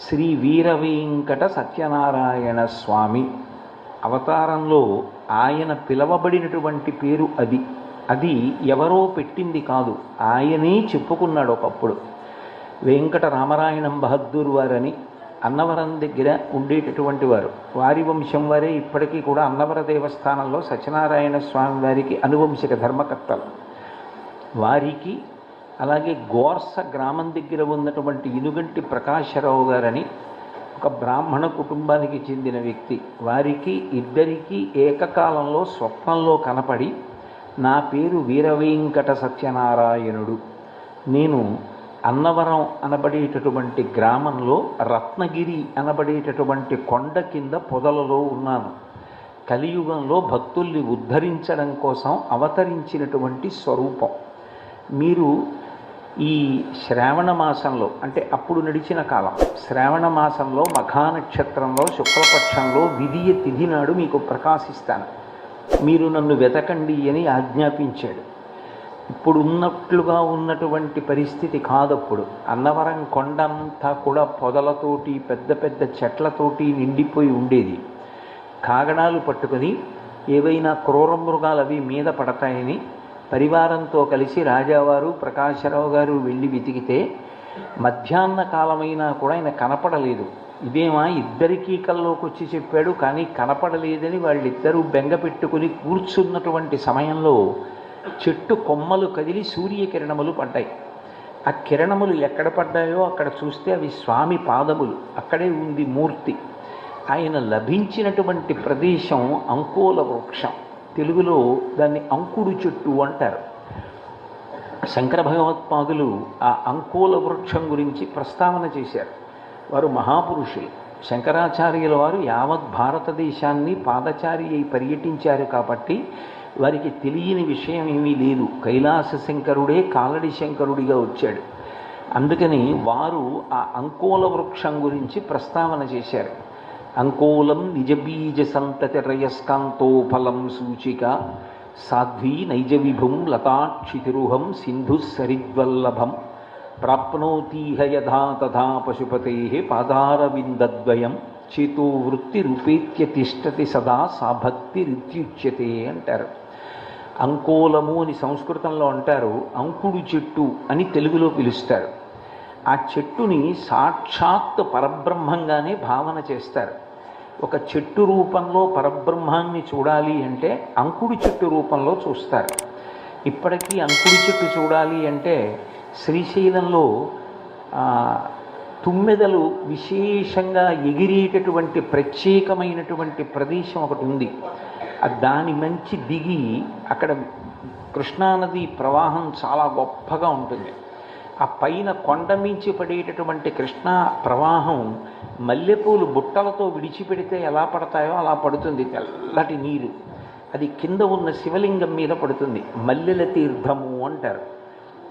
శ్రీ వీరవేంకట సత్యనారాయణ స్వామి అవతారంలో ఆయన పిలవబడినటువంటి పేరు అది. అది ఎవరో పెట్టింది కాదు. ఆయనే చెప్పుకున్నాడు ఒకప్పుడు. వెంకట రామరాయణం బహద్దూర్ వారని అన్నవరం దగ్గర ఉండేటటువంటి వారు. వారి వంశం వారే ఇప్పటికీ కూడా అన్నవర దేవస్థానంలో సత్యనారాయణ స్వామి వారికి అనువంశిక ధర్మకర్తలు. వారికి అలాగే గోర్స గ్రామం దగ్గర ఉన్నటువంటి ఇనుగంటి ప్రకాశరావు గారని ఒక బ్రాహ్మణ కుటుంబానికి చెందిన వ్యక్తి. వారికి ఇద్దరికీ ఏకకాలంలో స్వప్నంలో కనపడి నా పేరు వీరవేంకట సత్యనారాయణుడు. నేను అన్నవరం అనబడేటటువంటి గ్రామంలో రత్నగిరి అనబడేటటువంటి కొండ కింద పొదలలో ఉన్నాను. కలియుగంలో భక్తుల్ని ఉద్ధరించడం కోసం అవతరించినటువంటి స్వరూపం. మీరు ఈ శ్రావణ మాసంలో అంటే అప్పుడు నడిచిన కాలం శ్రావణ మాసంలో మఖా నక్షత్రంలో శుక్లపక్షంలో విధియ తిథి నాడు మీకు ప్రకాశిస్తాను. మీరు నన్ను వెతకండి అని ఆజ్ఞాపించాడు. ఇప్పుడు ఉన్నట్లుగా ఉన్నటువంటి పరిస్థితి కాదప్పుడు. అన్నవరం కొండంతా కూడా పొదలతోటి పెద్ద పెద్ద చెట్లతోటి నిండిపోయి ఉండేది. కాగడాలు పట్టుకొని ఏవైనా క్రూర మృగాలు అవి మీద పడతాయని పరివారంతో కలిసి రాజావారు ప్రకాశరావు గారు వెళ్ళి వెతికితే మధ్యాహ్న కాలమైనా కూడా ఆయన కనపడలేదు. ఇదేమా ఇద్దరికీ కల్లోకి వచ్చి చెప్పాడు కానీ కనపడలేదని వాళ్ళిద్దరూ బెంగ పెట్టుకుని కూర్చున్నటువంటి సమయంలో చెట్టు కొమ్మలు కదిలి సూర్యకిరణములు పడ్డాయి. ఆ కిరణములు ఎక్కడ పడ్డాయో అక్కడ చూస్తే అవి స్వామి పాదములు. అక్కడే ఉంది మూర్తి. ఆయన లభించినటువంటి ప్రదేశం అంకోల వృక్షం. తెలుగులో దాన్ని అంకుడు చెట్టు అంటారు. శంకర భగవత్పాదులు ఆ అంకోల వృక్షం గురించి ప్రస్తావన చేశారు. వారు మహాపురుషులు. శంకరాచార్యుల వారు యావత్ భారతదేశాన్ని పాదచారి అయి పర్యటించారు కాబట్టి వారికి తెలియని విషయం ఏమీ లేదు. కైలాస శంకరుడే కాలడి శంకరుడిగా వచ్చాడు. అందుకని వారు ఆ అంకోల వృక్షం గురించి ప్రస్తావన చేశారు. అంకోలం నిజబీజ సంతతి రయస్కాంతో ఫలం సూచిక సాధ్వీ నైజ విభుం లతాక్షితిరుహం సింధు సరిద్వల్లభం ప్రాప్నోతీహ యథా తథా పశుపతే పాదారవిందద్వయం చేతో వృత్తి రూపేత్య తిష్టతి సదా సా భక్తి రిత్యుచ్యతే అంటారు. అంకోలము అని సంస్కృతంలో అంటారు అంకుడు చెట్టు అని తెలుగులో పిలుస్తారు. ఆ చెట్టుని సాక్షాత్ పరబ్రహ్మంగానే భావన చేస్తారు. ఒక చెట్టు రూపంలో పరబ్రహ్మాన్ని చూడాలి అంటే అంకుడి చెట్టు రూపంలో చూస్తారు. ఇప్పటికీ అంకుడి చెట్టు చూడాలి అంటే శ్రీశైలంలో తుమ్మెదలు విశేషంగా ఎగిరేటటువంటి ప్రత్యేకమైనటువంటి ప్రదేశం ఒకటి ఉంది. దాని మంచి దిగి అక్కడ కృష్ణానది ప్రవాహం చాలా గొప్పగా ఉంటుంది. ఆ పైన కొండ మించి పడేటటువంటి కృష్ణా ప్రవాహం మల్లెపూలు బుట్టలతో విడిచిపెడితే ఎలా పడతాయో అలా పడుతుంది తెల్లటి నీరు. అది కింద ఉన్న శివలింగం మీద పడుతుంది. మల్లెల తీర్థము అంటారు.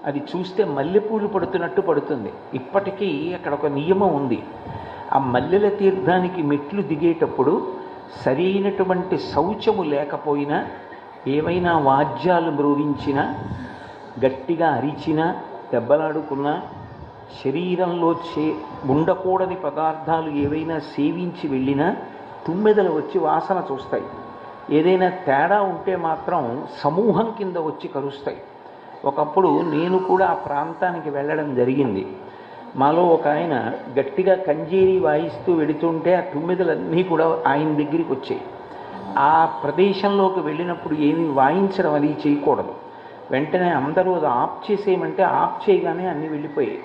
అది చూస్తే మల్లెపూలు పడుతున్నట్టు పడుతుంది. ఇప్పటికీ అక్కడ ఒక నియమం ఉంది. ఆ మల్లెల తీర్థానికి మెట్లు దిగేటప్పుడు సరైనటువంటి శౌచము లేకపోయినా ఏవైనా వాద్యాలు మ్రోగించినా గట్టిగా అరిచినా దెబ్బలాడుకున్నా శరీరంలో చే ఉండకూడని పదార్థాలు ఏవైనా సేవించి వెళ్ళినా తుమ్మెదలు వచ్చి వాసన చూస్తాయి. ఏదైనా తేడా ఉంటే మాత్రం సమూహం కింద వచ్చి కరుస్తాయి. ఒకప్పుడు నేను కూడా ఆ ప్రాంతానికి వెళ్ళడం జరిగింది. మాలో ఒక ఆయన గట్టిగా కంజీరి వాయిస్తూ వెడుతుంటే ఆ తుమ్మెదలన్నీ కూడా ఆయన దగ్గరికి వచ్చాయి. ఆ ప్రదేశంలోకి వెళ్ళినప్పుడు ఏమీ వాయించడం అది చేయకూడదు. వెంటనే అందరూ అది ఆఫ్ చేసేయమంటే ఆఫ్ చేయగానే అన్నీ వెళ్ళిపోయాయి.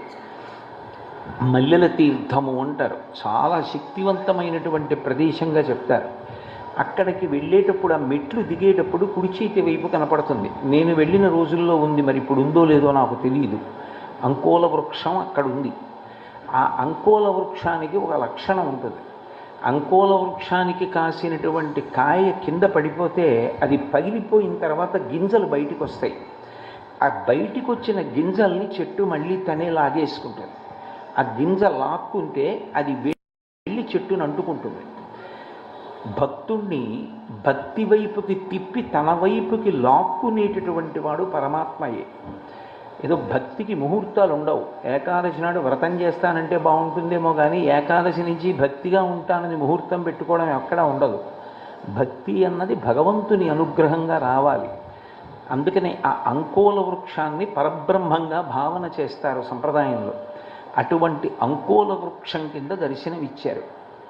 మల్లెల తీర్థము అంటారు. చాలా శక్తివంతమైనటువంటి ప్రదేశంగా చెప్తారు. అక్కడికి వెళ్ళేటప్పుడు ఆ మెట్లు దిగేటప్పుడు కుడి చేతి వైపు కనపడుతుంది. నేను వెళ్ళిన రోజుల్లో ఉంది మరి ఇప్పుడు ఉందో లేదో నాకు తెలియదు అంకోల వృక్షం అక్కడ ఉంది. ఆ అంకోల వృక్షానికి ఒక లక్షణం ఉంటుంది. అంకోల వృక్షానికి కాసినటువంటి కాయ కింద పడిపోతే అది పగిలిపోయిన తర్వాత గింజలు బయటకు వస్తాయి ఆ బయటికి వచ్చిన గింజల్ని చెట్టు మళ్ళీ తనే లాగేసుకుంటుంది. ఆ గింజ లాక్కుంటే అది వెళ్ళి చెట్టును అంటుకుంటుంది. భక్తుణ్ణి భక్తి వైపుకి తిప్పి తన వైపుకి లాక్కునేటటువంటి వాడు పరమాత్మయే. ఏదో భక్తికి ముహూర్తాలు ఉండవు ఏకాదశి నాడు వ్రతం చేస్తానంటే బాగుంటుందేమో కానీ ఏకాదశి నుంచి భక్తిగా ఉంటానని ముహూర్తం పెట్టుకోవడం ఎక్కడా ఉండదు. భక్తి అన్నది భగవంతుని అనుగ్రహంగా రావాలి. అందుకనే ఆ అంకోల వృక్షాన్ని పరబ్రహ్మంగా భావన చేస్తారు సంప్రదాయంలో. అటువంటి అంకోల వృక్షం కింద దర్శనమిచ్చారు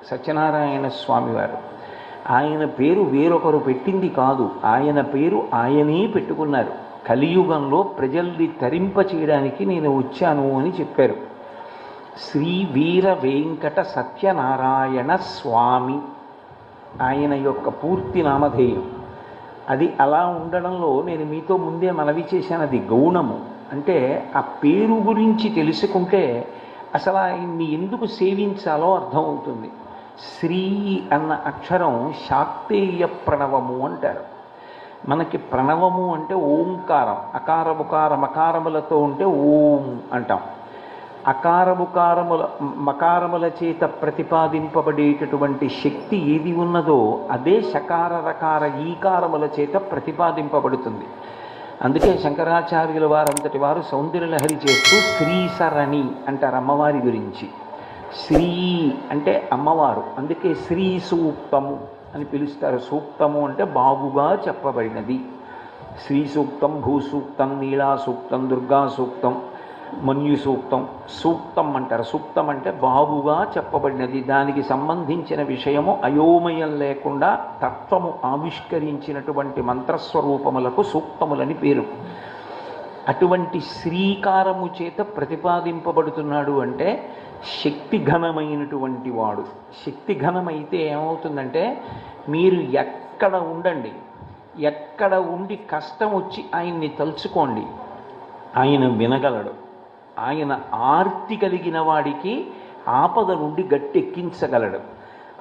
సత్యనారాయణ స్వామివారు ఆయన పేరు వేరొకరు పెట్టింది కాదు. ఆయన పేరు ఆయనే పెట్టుకున్నారు. కలియుగంలో ప్రజల్ని తరింప చేయడానికి నేను వచ్చాను అని చెప్పారు. శ్రీ వీర వెంకట సత్యనారాయణ స్వామి. ఆయన యొక్క పూర్తి నామధేయం. అది అలా ఉండడంలో నేను మీతో ముందే మనవి చేశాను. అది గౌణము. అంటే ఆ పేరు గురించి తెలుసుకుంటే అసలు ఆయన్ని ఎందుకు సేవించాలో అర్థమవుతుంది. శ్రీ అన్న అక్షరం శాక్తేయ ప్రణవము అంటారు. మనకి ప్రణవము అంటే ఓంకారం. అకారముకార మకారములతో ఉంటే ఓం అంటాం. అకారముకారముల మకారముల చేత ప్రతిపాదింపబడేటటువంటి శక్తి ఏది ఉన్నదో అదే శకార రకార ఈకారముల చేత ప్రతిపాదింపబడుతుంది. అందుకే శంకరాచార్యుల వారంతటి వారు సౌందర్యలహరి చేస్తూ శ్రీసరణి అంటారు అమ్మవారి గురించి. శ్రీ అంటే అమ్మవారు అందుకే శ్రీ సూక్తము అని పిలుస్తారు. సూక్తము అంటే బాగుగా చెప్పబడినది. శ్రీ సూక్తం భూసూక్తం నీలా సూక్తం దుర్గా సూక్తం మన్యు సూక్తం. సూక్తం అంటారు. సూక్తం అంటే బాగుగా చెప్పబడినది. దానికి సంబంధించిన విషయము అయోమయం లేకుండా తత్వము ఆవిష్కరించినటువంటి మంత్రస్వరూపములకు సూక్తములని పేరు. అటువంటి శ్రీకారము చేత ప్రతిపాదింపబడుతున్నాడు అంటే శక్తి ఘనమైనటువంటి వాడు. శక్తి ఘనమైతే ఏమవుతుందంటే మీరు ఎక్కడ ఉండండి ఎక్కడ ఉండి కష్టం వచ్చి ఆయన్ని తలుచుకోండి ఆయన వినగలడు. ఆయన ఆర్తి కలిగిన వాడికి ఆపద నుండి గట్టెక్కించగలడు.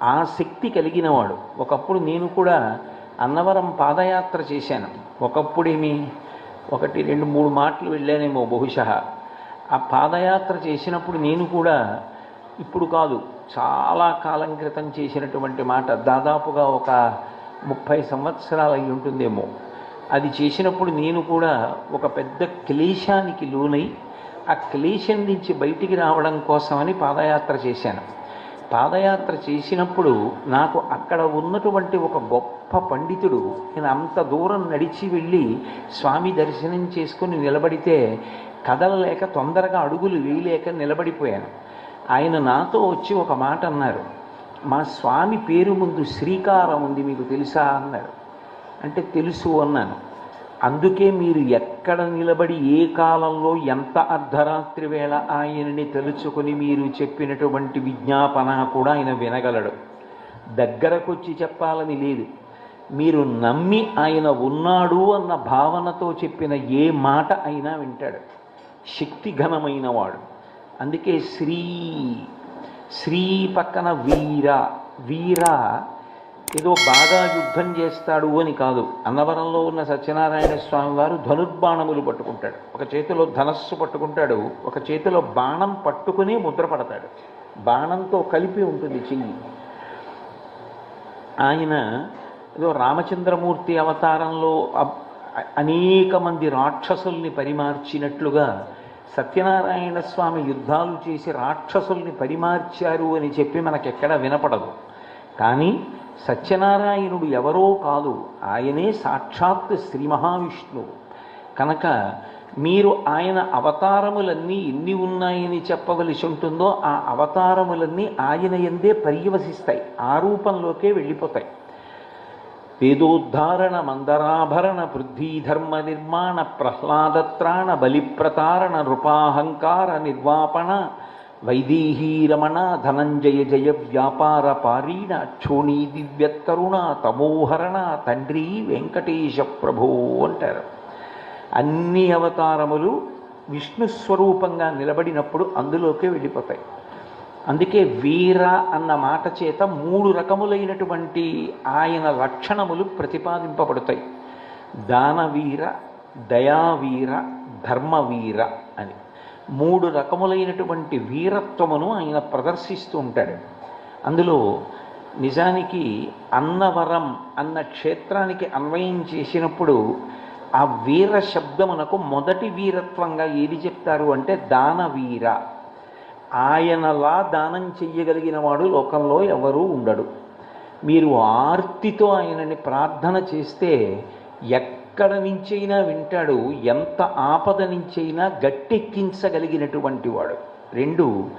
ఆ శక్తి కలిగినవాడు ఒకప్పుడు నేను కూడా అన్నవరం పాదయాత్ర చేశాను. ఒకప్పుడేమి ఒకటి రెండు మూడు మాటలు వెళ్ళానేమో బహుశా. ఆ పాదయాత్ర చేసినప్పుడు నేను కూడా ఇప్పుడు కాదు చాలా కాలం క్రితం చేసినటువంటి మాట దాదాపుగా ఒక ముప్పై సంవత్సరాలు అయి ఉంటుందేమో. అది చేసినప్పుడు నేను కూడా ఒక పెద్ద క్లేశానికి లోనై ఆ క్లేశం నుంచి బయటికి రావడం కోసమని పాదయాత్ర చేశాను. పాదయాత్ర చేసినప్పుడు నాకు అక్కడ ఉన్నటువంటి ఒక గొప్ప పండితుడు నేను అంత దూరం నడిచి వెళ్ళి స్వామి దర్శనం చేసుకుని నిలబడితే కదలలేక తొందరగా అడుగులు వేయలేక నిలబడిపోయాను. ఆయన నాతో వచ్చి ఒక మాట అన్నారు. మా స్వామి పేరు ముందు శ్రీకారం ఉంది మీకు తెలుసా? అన్నారు. అంటే తెలుసు అన్నాను. అందుకే మీరు ఎక్కడ నిలబడి ఏ కాలంలో ఎంత అర్ధరాత్రి వేళ ఆయనని తలుచుకొని మీరు చెప్పినటువంటి విజ్ఞాపన కూడా ఆయన వినగలడు. దగ్గరకొచ్చి చెప్పాలని లేదు. మీరు నమ్మి ఆయన ఉన్నాడు అన్న భావనతో చెప్పిన ఏ మాట అయినా వింటాడు. శక్తి ఘనమైన వాడు. అందుకే శ్రీ శ్రీ పక్కన వీర వీర ఏదో బాగా యుద్ధం చేస్తాడు అని కాదు. అన్నవరంలో ఉన్న సత్యనారాయణ స్వామి వారు ధనుర్బాణములు పట్టుకుంటాడు. ఒక చేతిలో ధనస్సు పట్టుకుంటాడు. ఒక చేతిలో బాణం పట్టుకుని ముద్ర పడతాడు బాణంతో కలిపి ఉంటుంది చెయ్యి ఆయన ఏదో రామచంద్రమూర్తి అవతారంలో అనేక మంది రాక్షసుల్ని పరిమార్చినట్లుగా సత్యనారాయణ స్వామి యుద్ధాలు చేసి రాక్షసుల్ని పరిమార్చారు అని చెప్పి మనకెక్కడ వినపడదు. కానీ సత్యనారాయణుడు ఎవరో కాదు. ఆయనే సాక్షాత్ శ్రీ మహావిష్ణువు. కనుక మీరు ఆయన అవతారములన్నీ ఎన్ని ఉన్నాయని చెప్పవలసి ఉంటుందో ఆ అవతారములన్నీ ఆయన ఎందే పర్యవసిస్తాయి. ఆ రూపంలోకే వెళ్ళిపోతాయి. వేదోద్ధారణ మందరాభరణ పృథ్వీధర్మ నిర్మాణ ప్రహ్లాదత్రాణ బలిప్రతారణ నృపాహంకార నిర్వాపణ వైదేహీరమణ ధనంజయ జయ వ్యాపార పారీణ క్షోణీ దివ్యత్తరుణ తమోహరణ తండ్రి వెంకటేశ ప్రభో అంటారు. అన్ని అవతారములు విష్ణు స్వరూపంగా నిలబడినప్పుడు అందులోకే వెళ్ళిపోతాయి. అందుకే వీర అన్న మాట చేత మూడు రకములైనటువంటి ఆయన లక్షణములు ప్రతిపాదింపబడతాయి. దానవీర దయావీర ధర్మవీర. మూడు రకములైనటువంటి వీరత్వమును ఆయన ప్రదర్శిస్తూ ఉంటాడు. అందులో నిజానికి అన్నవరం అన్న క్షేత్రానికి అన్వయం చేసినప్పుడు ఆ వీర శబ్దమునకు మొదటి వీరత్వంగా ఏది చెప్తారు అంటే దానవీర. ఆయనలా దానం చెయ్యగలిగిన వాడు లోకంలో ఎవరూ ఉండడు. మీరు ఆర్తితో ఆయనని ప్రార్థన చేస్తే ఎక్కడ నుంచైనా వింటాడు ఎంత ఆపద నుంచైనా గట్టెక్కించగలిగినటువంటి వాడు. రెండు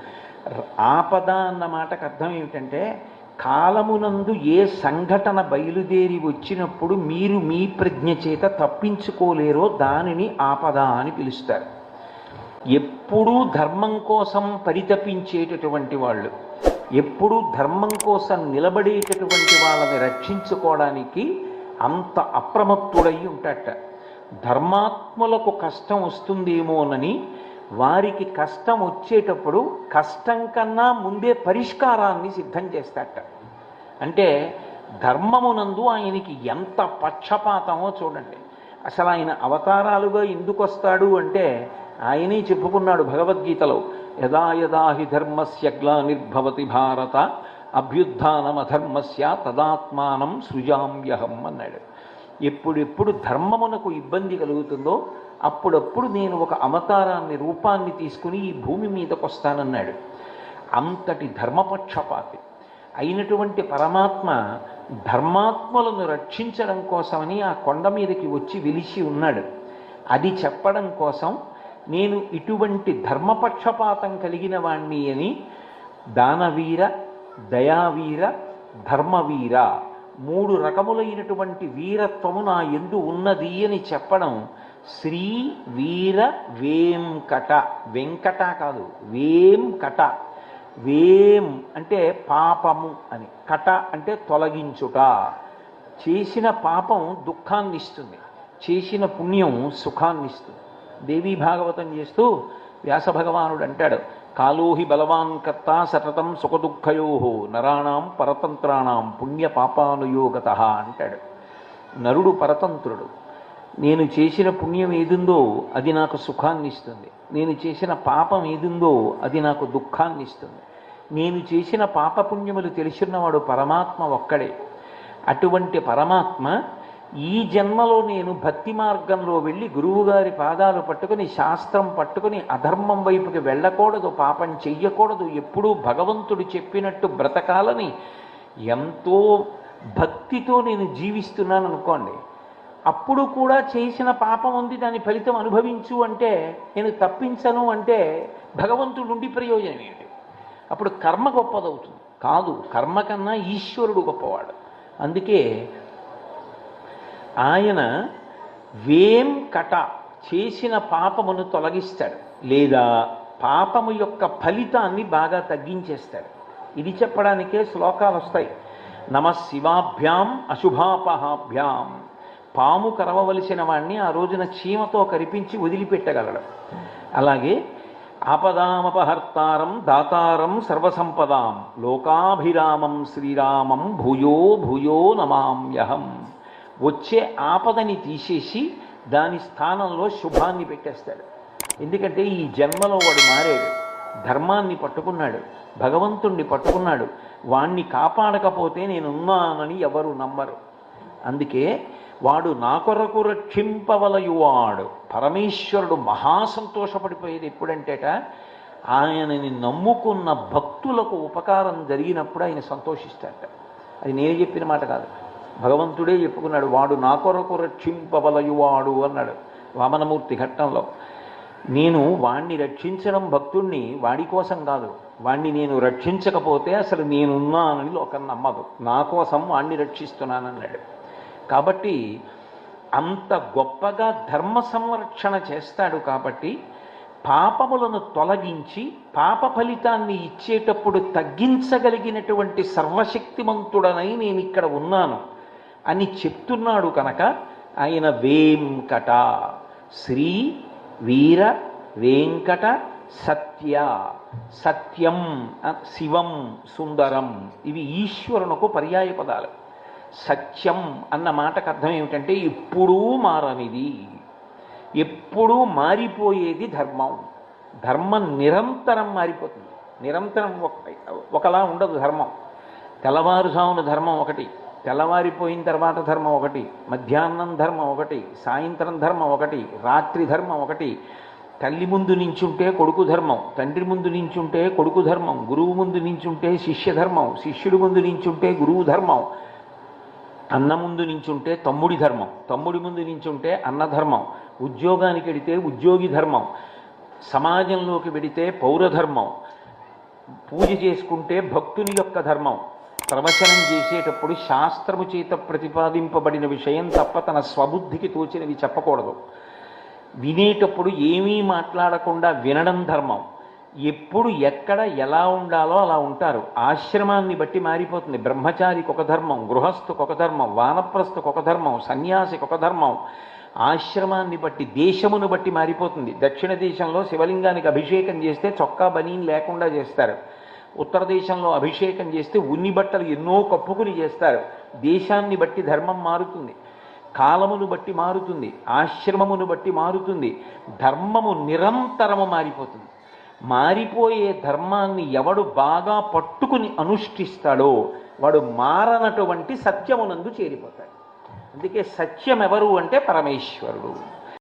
ఆపద అన్న మాటకు అర్థం ఏమిటంటే కాలమునందు ఏ సంఘటన బయలుదేరి వచ్చినప్పుడు మీరు మీ ప్రజ్ఞ చేత తప్పించుకోలేరో దానిని ఆపద అని పిలుస్తారు. ఎప్పుడూ ధర్మం కోసం పరితపించేటటువంటి వాళ్ళు ఎప్పుడూ ధర్మం కోసం నిలబడేటటువంటి వాళ్ళని రక్షించుకోవడానికి అంత అప్రమత్తుడై ఉంటాట ధర్మాత్ములకు కష్టం వస్తుందేమోనని వారికి కష్టం వచ్చేటప్పుడు కష్టం కన్నా ముందే పరిష్కారాన్ని సిద్ధం చేస్తాట అంటే ధర్మమునందు ఆయనకి ఎంత పక్షపాతమో చూడండి. అసలు ఆయన అవతారాలుగా ఎందుకు వస్తాడు అంటే ఆయనే చెప్పుకున్నాడు భగవద్గీతలో యదా యదా హి ధర్మస్య గ్లానిర్భవతి భారత అభ్యుత్నమధర్మస్య తదాత్మానం సృజామ్యహం అన్నాడు. ఎప్పుడెప్పుడు ధర్మమునకు ఇబ్బంది కలుగుతుందో అప్పుడప్పుడు నేను ఒక అవతారాన్ని రూపాన్ని తీసుకుని ఈ భూమి మీదకు వస్తానన్నాడు అంతటి ధర్మపక్షపాతి. అయినటువంటి పరమాత్మ ధర్మాత్మలను రక్షించడం కోసమని ఆ కొండ మీదకి వచ్చి వెలిసి ఉన్నాడు. అది చెప్పడం కోసం నేను ఇటువంటి ధర్మపక్షపాతం కలిగిన వాణ్ణి అని దానవీర దయావీర ధర్మవీర. మూడు రకములైనటువంటి వీరత్వము నా ఎందు ఉన్నది అని చెప్పడం శ్రీ వీర వేంకట. వెంకట కాదు వేంకట. వేం అంటే పాపము అని. కట అంటే తొలగించుట. చేసిన పాపం దుఃఖాన్ని ఇస్తుంది చేసిన పుణ్యం సుఖాన్ని ఇస్తుంది దేవీ భాగవతం చేస్తూ వ్యాస భగవానుడు అంటాడు కాలోహి బలవాన్ కర్త సతతం సుఖదుఃఖయో నరాణం పరతంత్రాణం పుణ్య పాపానుయోగత అంటాడు. నరుడు పరతంత్రుడు. నేను చేసిన పుణ్యం ఏదుందో అది నాకు సుఖాన్ని ఇస్తుంది నేను చేసిన పాపం ఏదుందో అది నాకు దుఃఖాన్ని ఇస్తుంది నేను చేసిన పాపపుణ్యములు తెలిసినవాడు పరమాత్మ ఒక్కడే. అటువంటి పరమాత్మ ఈ జన్మలో నేను భక్తి మార్గంలో వెళ్ళి గురువుగారి పాదాలు పట్టుకుని శాస్త్రం పట్టుకుని అధర్మం వైపుకి వెళ్ళకూడదు పాపం చెయ్యకూడదు ఎప్పుడూ భగవంతుడు చెప్పినట్టు బ్రతకాలని ఎంతో భక్తితో నేను జీవిస్తున్నాను అనుకోండి. అప్పుడు కూడా చేసిన పాపం ఉంది దాని ఫలితం అనుభవించు అంటే నేను తప్పించను అంటే భగవంతుడు నుండి ప్రయోజనం ఏమిటి? అప్పుడు కర్మ గొప్పదవుతుంది. కాదు కర్మ కన్నా ఈశ్వరుడు గొప్పవాడు. అందుకే ఆయన వేం కట చేసిన పాపమును తొలగిస్తాడు. లేదా పాపము యొక్క ఫలితాన్ని బాగా తగ్గించేస్తాడు. ఇది చెప్పడానికే శ్లోకాలు వస్తాయి. నమ శివాభ్యాం అశుభాపహాభ్యాం. పాము కరవవలసిన వాణ్ణి ఆ రోజున చీమతో కరిపించి వదిలిపెట్టగలడు. అలాగే ఆపదామపహర్తారం దాతారం సర్వసంపదాం. లోకాభిరామం శ్రీరామం భూయో భూయో నమామ్యహం. వచ్చే ఆపదని తీసేసి దాని స్థానంలో శుభాన్ని పెట్టేస్తాడు. ఎందుకంటే ఈ జన్మలో వాడు మారాడు. ధర్మాన్ని పట్టుకున్నాడు. భగవంతుణ్ణి పట్టుకున్నాడు. వాణ్ణి కాపాడకపోతే నేనున్నానని ఎవరు నమ్మరు. అందుకే వాడు నా కొరకు రక్షింపవలయువాడు. పరమేశ్వరుడు మహాసంతోషపడిపోయేది ఎప్పుడంటేట ఆయనని నమ్ముకున్న భక్తులకు ఉపకారం జరిగినప్పుడు ఆయన సంతోషిస్తాడట. అది నేను చెప్పిన మాట కాదు. భగవంతుడే చెప్పుకున్నాడు వాడు నా కొరకు రక్షింపబలయువాడు అన్నాడు వామనమూర్తి ఘట్టంలో. నేను వాణ్ణి రక్షించడం భక్తుణ్ణి వాడి కోసం కాదు వాణ్ణి నేను రక్షించకపోతే అసలు నేనున్నానని లోకం నమ్మదు. నా కోసం వాణ్ణి రక్షిస్తున్నానన్నాడు. కాబట్టి అంత గొప్పగా ధర్మ సంరక్షణ చేస్తాడు కాబట్టి పాపములను తొలగించి పాప ఫలితాన్ని ఇచ్చేటప్పుడు తగ్గించగలిగినటువంటి సర్వశక్తిమంతుడనై నేను ఇక్కడ ఉన్నాను. అని చెప్తున్నాడు కనుక ఆయన వేంకట శ్రీ వీర వేంకట సత్య సత్యం శివం సుందరం ఇవి ఈశ్వరునకు పర్యాయ పదాలు. సత్యం అన్న మాటకు అర్థం ఏమిటంటే ఎప్పుడూ మారనిది. ఎప్పుడూ మారిపోయేది ధర్మం. ధర్మం నిరంతరం మారిపోతుంది. నిరంతరం ఒకలా ఉండదు ధర్మం. తెల్లవారుజామున ధర్మం ఒకటి. తెల్లవారిపోయిన తర్వాత ధర్మం ఒకటి మధ్యాహ్నం ధర్మం ఒకటి సాయంత్రం ధర్మం ఒకటి రాత్రి ధర్మం ఒకటి. తల్లి ముందు నించుంటే కొడుకు ధర్మం తండ్రి ముందు నించుంటే కొడుకు ధర్మం గురువు ముందు నించుంటే శిష్య ధర్మం శిష్యుడి ముందు నించుంటే గురువు ధర్మం. అన్న ముందు నించుంటే తమ్ముడి ధర్మం తమ్ముడి ముందు నించుంటే అన్న ధర్మం. ఉద్యోగానికి వెడితే ఉద్యోగి ధర్మం. సమాజంలోకి వెడితే పౌరధర్మం. పూజ చేసుకుంటే భక్తుని యొక్క ధర్మం. ప్రవచనం చేసేటప్పుడు శాస్త్రము చేత ప్రతిపాదింపబడిన విషయం తప్ప తన స్వబుద్ధికి తోచినవి చెప్పకూడదు. వినేటప్పుడు ఏమీ మాట్లాడకుండా వినడం ధర్మం. ఎప్పుడు ఎక్కడ ఎలా ఉండాలో అలా ఉంటారు. ఆశ్రమాన్ని బట్టి మారిపోతుంది. బ్రహ్మచారికి ఒక ధర్మం గృహస్థుకు ఒక ధర్మం వానప్రస్థుకు ఒక ధర్మం సన్యాసికి ఒక ధర్మం. ఆశ్రమాన్ని బట్టి దేశమును బట్టి మారిపోతుంది. దక్షిణ దేశంలో శివలింగానికి అభిషేకం చేస్తే చొక్కా బనీన్ లేకుండా చేస్తారు. ఉత్తర దేశంలో అభిషేకం చేస్తే ఉన్ని బట్టలు ఎన్నో కప్పుకుని చేస్తారు. దేశాన్ని బట్టి ధర్మం మారుతుంది. కాలమును బట్టి మారుతుంది. ఆశ్రమమును బట్టి మారుతుంది. ధర్మము నిరంతరము మారిపోతుంది. మారిపోయే ధర్మాన్ని ఎవడు బాగా పట్టుకుని అనుష్ఠిస్తాడో వాడు మారనటువంటి సత్యమునందు చేరిపోతాడు. అందుకే సత్యం ఎవరు అంటే పరమేశ్వరుడు.